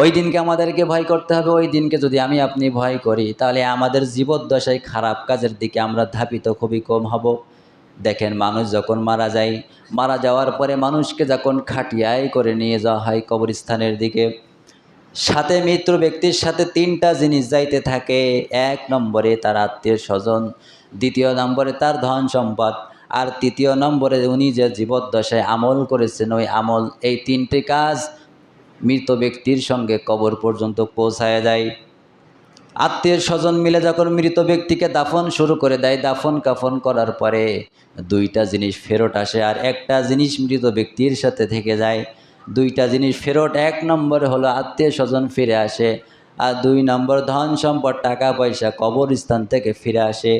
ওই দিনকে আমাদেরকে ভয় করতে হবে, ওই দিনকে যদি আমি আপনি ভয় করি, তাহলে আমাদের জীবদ্দশায় খারাপ কাজের দিকে আমরা ধাপিত খুবই কম হব। দেখেন মানুষ যখন মারা যায়, মারা যাওয়ার পরে মানুষকে যখন খাটিয়াই করে নিয়ে যাওয়া হয় কবরস্থানের দিকে, সাথে মৃত্যু ব্যক্তির সাথে তিনটা জিনিস যাইতে থাকে, এক নম্বরে তার আত্মীয় স্বজন, দ্বিতীয় নম্বরে তার ধন সম্পদ, আর তৃতীয় নম্বরে উনি যে জীবদ্দশায় আমল করেছেন, ওই আমল, এই তিনটি কাজ মৃত ব্যক্তির সঙ্গে কবর পর্যন্ত পৌঁছায় যায়। আত্মীয় স্বজন মিলে যখন মৃত ব্যক্তিকে দাফন শুরু করে দেয়, দাফন কাফন করার পরে দুইটা জিনিস ফেরত আসে আর একটা জিনিস মৃত ব্যক্তির সাথে থেকে যায়। দুইটা জিনিস ফেরত, এক নম্বরে হলো আত্মীয় স্বজন ফিরে আসে আর দুই নম্বর ধন সম্পদ, টাকা পয়সা, কবরস্থান থেকে ফিরে আসে।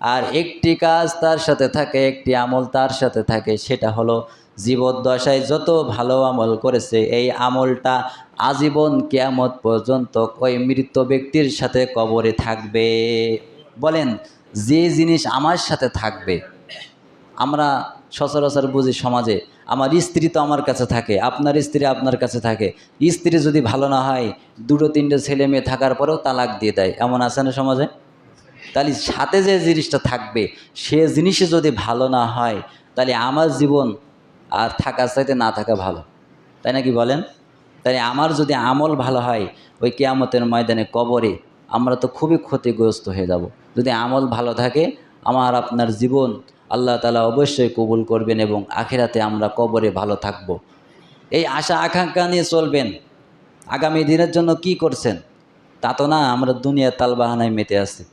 আর একটি কাজ তার সাথে থাকে, একটি আমল তার সাথে থাকে, সেটা হলো জীবদ্দশায় যত ভালো আমল করেছে, এই আমলটা আজীবন কেয়ামত পর্যন্ত ওই মৃত ব্যক্তির সাথে কবরে থাকবে। বলেন, যে জিনিস আমার সাথে থাকবে, আমরা সচরাচর বুঝি সমাজে, আমার স্ত্রী তো আমার কাছে থাকে, আপনার স্ত্রী আপনার কাছে থাকে, স্ত্রী যদি ভালো না হয়, দুটো তিনটে ছেলে মেয়ে থাকার পরেও তালাক দিয়ে দেয়, এমন আছে না সমাজে? তাহলে সাথে যে জিনিসটা থাকবে, সে জিনিসে যদি ভালো না হয়, তাহলে আমার জীবন আর থাকার চাইতে না থাকা ভালো। তাই নাকি বলেন? তাই আমার যদি আমল ভালো হয়, ওই কেয়ামতের ময়দানে, কবরে আমরা তো খুবই ক্ষতিগ্রস্ত হয়ে যাব। যদি আমল ভালো থাকে, আমার আপনার জীবন আল্লাহ তালা অবশ্যই কবুল করবেন এবং আখেরাতে আমরা কবরে ভালো থাকব। এই আশা, আকাঙ্ক্ষা নিয়ে চলবেন। আগামী দিনের জন্য কি করছেন? তা তো না, আমরা দুনিয়ার তালবাহানায় মেতে আছি।